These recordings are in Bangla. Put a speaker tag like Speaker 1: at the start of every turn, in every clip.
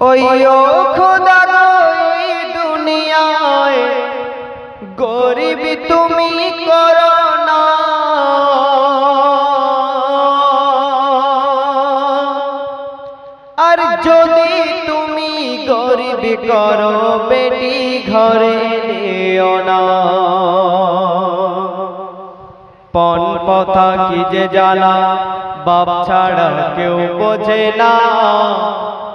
Speaker 1: ওই ও খোদা দুনিয়ায় গরিব তুমি করো না। আর যদি তুমি গরিব করো বেটি ঘরে দিও না। পন পথা কি যে জ্বালা বাপ ছাড়া কেউ বোঝে না।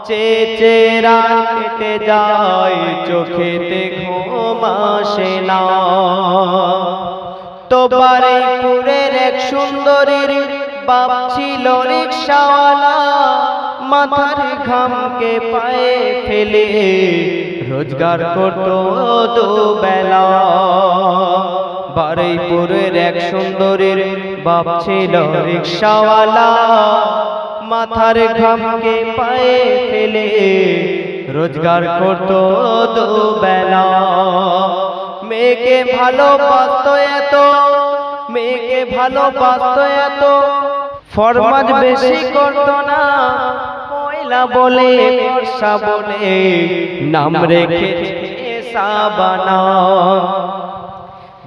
Speaker 1: চেচেরা কেটে যায় চোখেতে ঘুম আসে না তো বারুরের এক সুন্দরীর বাপ ছিল রিক্সাওয়ালা, মাথার ঘামকে পায়ে ফেলে, রোজগার করত দুবেলা। বারুইপুরের এক সুন্দরীর বাপ ছিল রিক্সাওয়ালা মাথার ঘামকে পায়ে ফেলে রোজগার করত দুবেলা। মেয়েকে ভালোবাসত এত মেয়েকে ভালোবাসত এত। ফরমাজ বেশি করত না ময়লা বলে বর্ষা বলে। নাম রেখেছে সাবানা।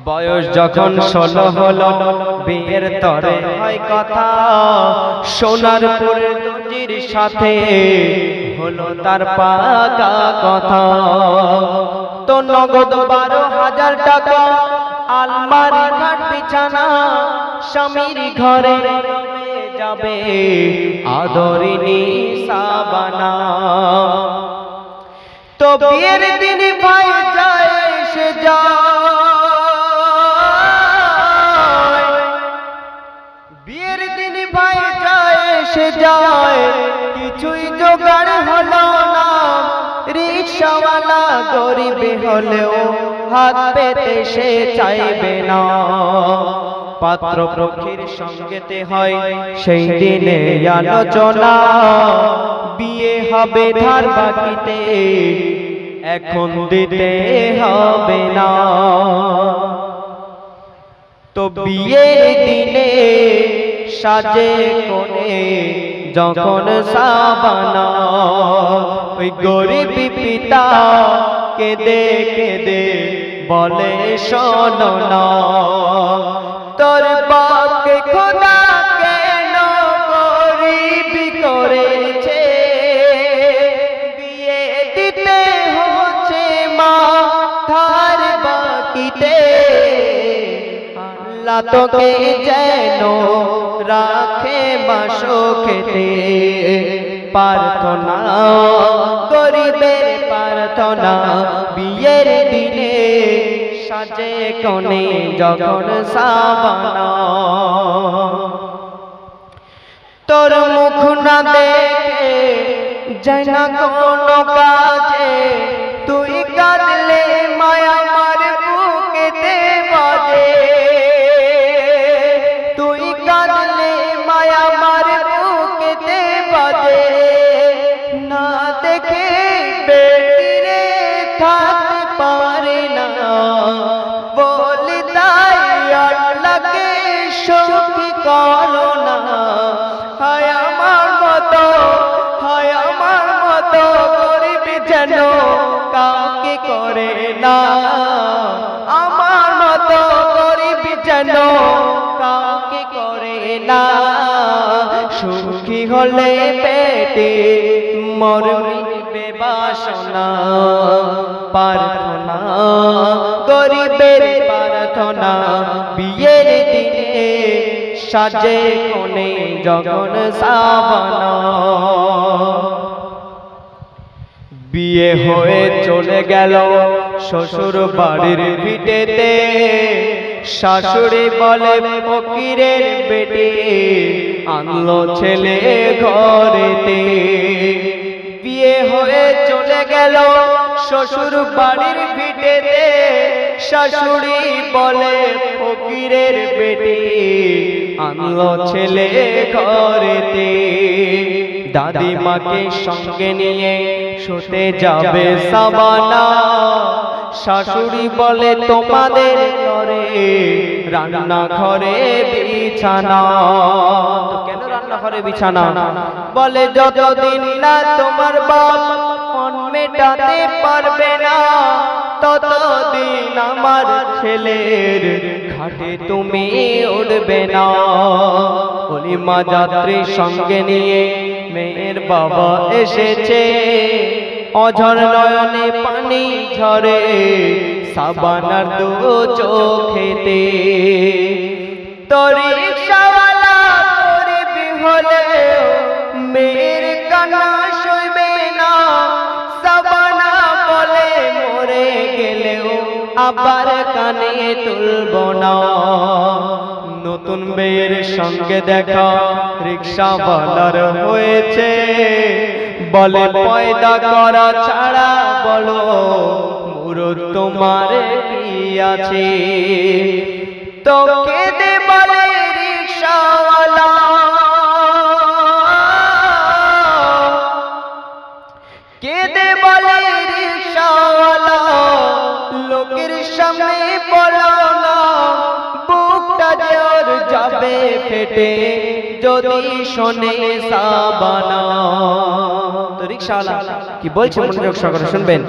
Speaker 1: বয়স যখন ষোলো হলো, বিয়ের তরে হয় কথা। সোনারপুরের দর্জির সাথে হলো তার পাকা কথা। তো নগদ বারো হাজার টাকা, আলমারি ঘাট বিছানা, স্বামীর ঘরে যাবে আদরিনী সাবানা। তো বিয়ের দিন ভাই যায় সে যায় যায় সে যায়। কিছুই জোগাড় হলো না। রিক্সাওয়ালা গরিবে হলেও হাত পেতে সে চাইবে না। পাত্র পক্ষীর সঙ্গেতে হয় সেই দিনে আলোচনা। বিয়ে হবে ধার বাকিতে, এখন দিতে হবে না। তো বিয়ের দিনে সাজে কোনে যখন সাবানা, ওই গরিব পিতা কেঁদে কেঁদে বলে, শোনো তোর বাপকে খোদা কেন গরিব করেছে? বিয়ে দিতে হচ্ছে মা ধার বাকিতে। আল্লাহ তোকে যেন বাসো খেতে প্রার্থনা গরিবের প্রার্থনা বিয়ের দিনে সাজে কনে যখন সাবানা। তোর মুখ না দেখে যায় না কোনো কাজে করো না হায় আমার মতো, হায় আমার মতো গরিব যেন কাউকে করে না। আমার মতো গরিব যেন কাউকে করে না। সুখী হলে পেটে মরবে বাসনা, প্রার্থনা। গরিবের প্রার্থনা, বিয়ের দিনে সাজে কোনে যখন সাবানা। বিয়ে হয়ে চলে গেল শ্বশুর বাড়ির ভিটেতে। শাশুড়ি বলে, ফকিরের বেটে আনলো ছেলে ঘরেতে। বিয়ে হয়ে চলে গেল শ্বশুর বাড়ির ভিটেতে। শাশুড়ি বলে, ফকিরের বেটি, আনলো ছেলে ঘরেতে। দাদিমাকে সঙ্গে নিয়ে শুতে যাবে সাবানা। শাশুড়ি বলে, তোমাদের ঘরে রান্না ঘরে বিছানা কেন রান্না ঘরে বিছানা? বলে, যতদিন না তোমার বাপ মন মেটাতে পারবে না ততদিন আমার ছেলের ঘাটে তুমি উঠবে না। অলিমা যাত্রী সঙ্গে নিয়ে মেয়ের বাবা এসেছে। অঝর নয়নে পানি ঝরে, সাবানার দু চোখেতে। তোর রিক্সাওয়ালা গরিবি হলে মেয়ের আবার কানে তুলব না। নতুন মেয়ের সঙ্গে দেখা বলার হয়েছে। বলে পয়দা করা ছাড়া বলো, মুরুদ তোমার কি আছে? তো কেঁদে যাবে ফেটে যদি শোনে সাবানা। রিক্সাওয়ালা কি বলছে মনোযোগ সহকারে শুনবেন?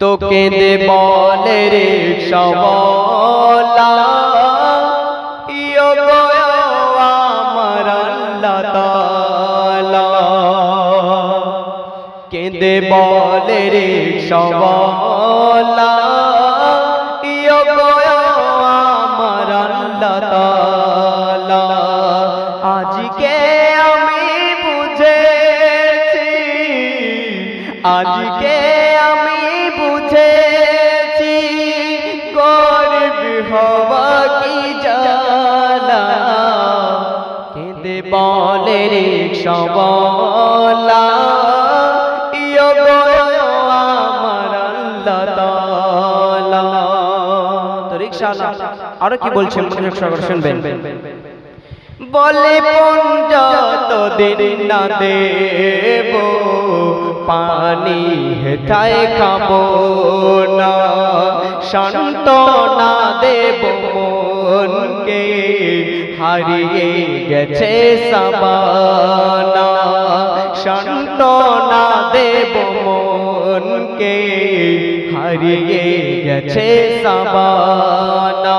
Speaker 1: তো কেঁদে বলে আল্লাহ তাআলা। কেঁদে বলে রে সওয়ালা আমি বুঝেছি গরিব হওয়া কি জানা। কেঁদে বলে রে সবলা আরও কি বলছেন শুনবেন। বলে দিন না দেব, পানি হেথায় খাব না। শান্ত না দেব মনকে, হারিয়ে গেছে সাবানা। শান্ত না দেব মনকে, হারিয়ে গেছে সাবানা।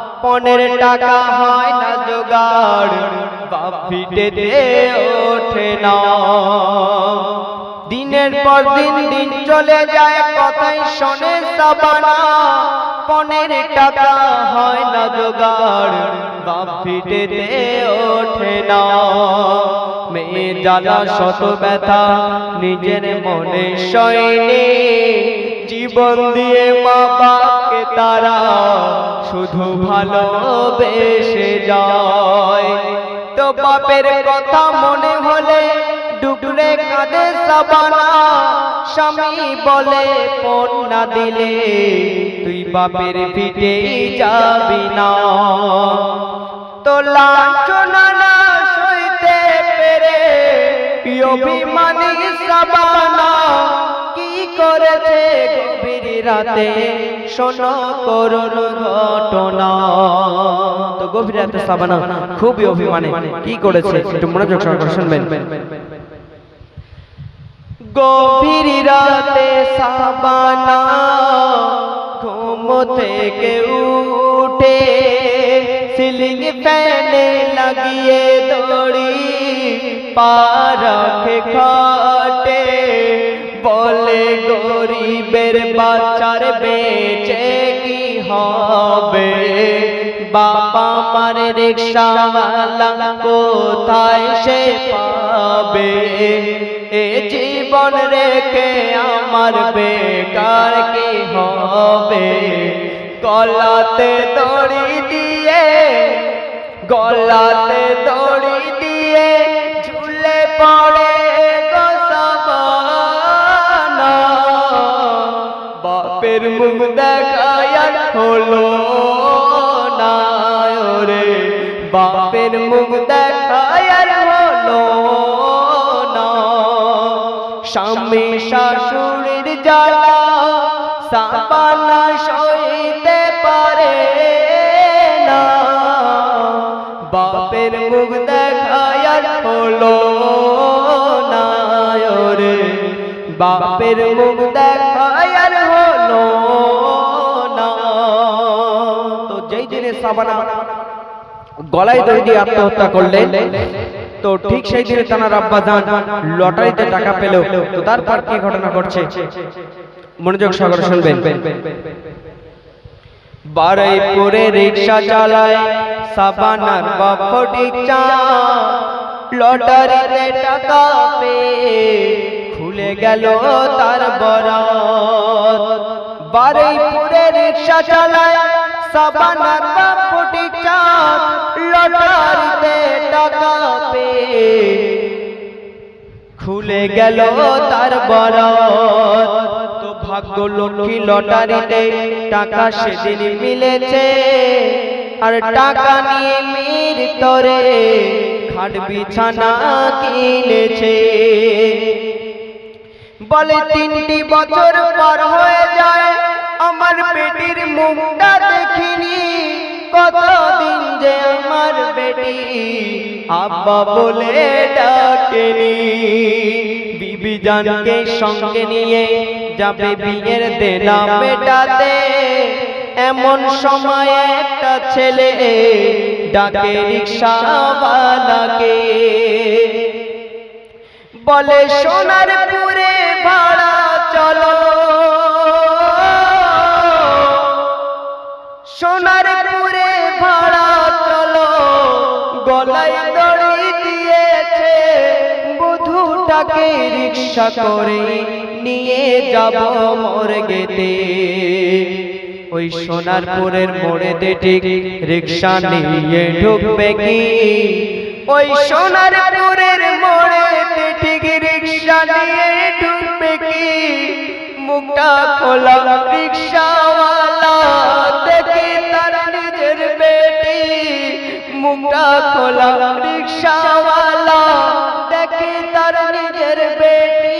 Speaker 1: পনেরো টাকা হয় না জোগাড়। বাপ দে ওঠে না। দিনের পর দিন দিন চলে যায়, কথাই শোনে সাবানা। পনেরো টাকা হয় না জোগাড়, বাপ ফিটেতে ওঠে না। মেয়ে জ্বালা, শত ব্যথা, নিজের মনে সয়নি। জীবন দিয়ে মা বাপকে তারা শুধু ভালোবেসে যায়। তো বাপের কথা মনে হলে ডুবলে কাঁদে সাবানা। স্বামী বলে পণ না দিলে তুই বাপের পিঠে যাবি না। তো লাঞ্ছনা না সইতে পেরে অভিমানী সাবানা করেছে গভীর রাতে? শোনো ঘটনা। তো গভীর রাতে সাবানা খুবই অভিমানে কি করেছে? একটু মনোযোগ সহকারে শুনবেন। গভীর রাতে সাবানা ঘুম থেকে উঠে, সিলিং ফ্যানে লাগিয়ে দড়ি পারখে খাটে বলে গরিবের বাচ্চার বেঁচে কি হবে? বাবা মার রিক্সাওয়ালা কোথায় সে পাবে? এ জীবন রেখে আমার বেকার কি হবে? গলাতে দড়ি দিয়ে, গলাতে দড়ি বাপের মুখ দেখায় হলো না রে। বাপের মুখ দেখায় হলো না। স্বামী শাশুড়ির জ্বালা সাবানা সইতে পারে না। বাপের মুখ দেখায় হলো না রে। বাপের মুখ গলায় দড়ি দিয়ে আত্মহত্যা করলেন। তো ঠিক সেই দিনে তানার আব্বা যান লটারিতে টাকা পেল। তো তারপর কি ঘটনা ঘটছে? মনোযোগ সহকারে শুনবেন। বারাইপুরে রিক্সা চালায় সাবানার বাপটিক চা লটারিতে টাকা পেয়ে খুলে গেল তার বরাত। বারাইপুরে রিক্সা চালায় সাবানার বাপটিক চা লটারিতে টাকা পেয়ে খুলে গেল তার বরত তো ভাগ্য লক্ষ্মী লটারিতে টাকা সেদিন মিলেছে। আর টাকা নিয়ে মির তরে খাট বিছানা কিনেছে। বলে তিনটি বছর পার হয়ে যায় আমার বেটির মুখটা দেখিনি। কতদিন যে আমার বেটি আব্বা বলে ডাকেনি। বিবি জানকে সঙ্গে নিয়ে যাবে বিয়ের দেনা বেটাতে এমন সময় একটা ছেলে ডাকে রিক্সাওয়ালাকে। বলে সোনার পুরে সোনার পুরে ভাড়া চলো, গলায় দড়ি দিয়েছে, বধুটাকে রিক্সা করে নিয়ে যাব মর্গেতে। ওই সোনারপুরের মোড়েতে ঠিক রিক্সা নিয়ে ঢুকবে কি? ওই সোনারপুরের মোড়েতে ঠিক রিক্সা নিয়ে ঢুকবে কি? মুখটা খোলা রিক্সাওয়ালা মুখটা খোলা, রিক্সাওয়ালা দেখে তার নিজের বেটি।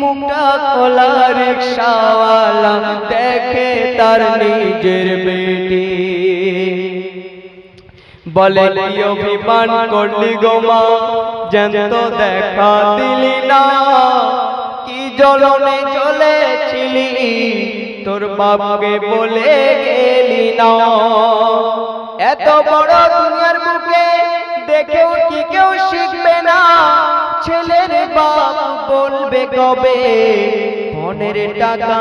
Speaker 1: মুখটা খোলা, রিক্সাওয়ালা দেখে তার নিজের বেটি। বলে অভিমান করলি গোমা জ্যান্ত দেখা দিলি না। কি জলনে চলেছিলি, তোর বাপকে বলে গেলি না। এত বড় দুনিয়ার মুখে দেখেও কি কেউ শিখবে না। ছেলের বাপ বলবে কবে? মনের টাকা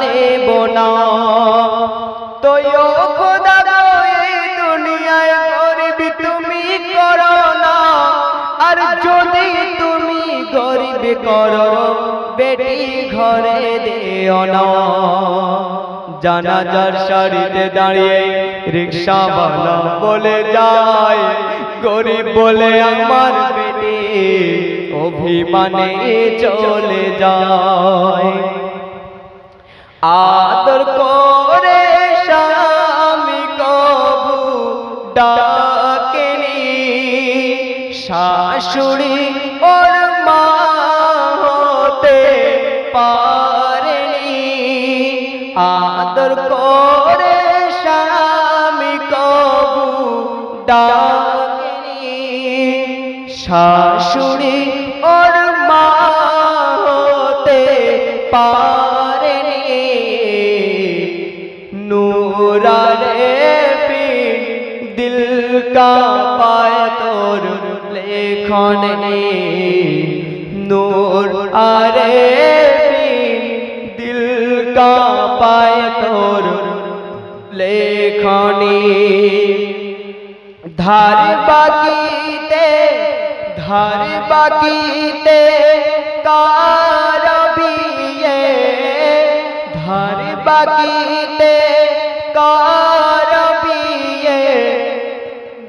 Speaker 1: নেব না। ও খোদা দুনিয়ায় তুমি করো না আর যদি তুমি করো, বেটি ঘরে দিও না। জানাজার শাড়িতে দাঁড়িয়ে রিক্সাওয়ালা বলে যায়, গরিব বলে আমার অভিমানে চলে যায়। আদর করে স্বামী কবু ডাকেনি, শাশুড়ি আদর করে স্বামী কবু ডাকি শাশুড়ি ওর মাতে পারে নূরারে ফির দিল কা পায় তোর লেখনে। ধার বাকিতে ধার বাকিতে কার বিয়ে বাকিতে করবিয়ে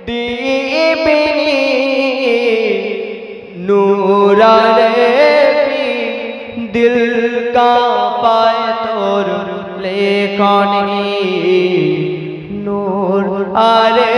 Speaker 1: দিবিনি নূরারে দিল का পায় তোর লেখনে নূর আরে দিল का পায় তোর লেখনে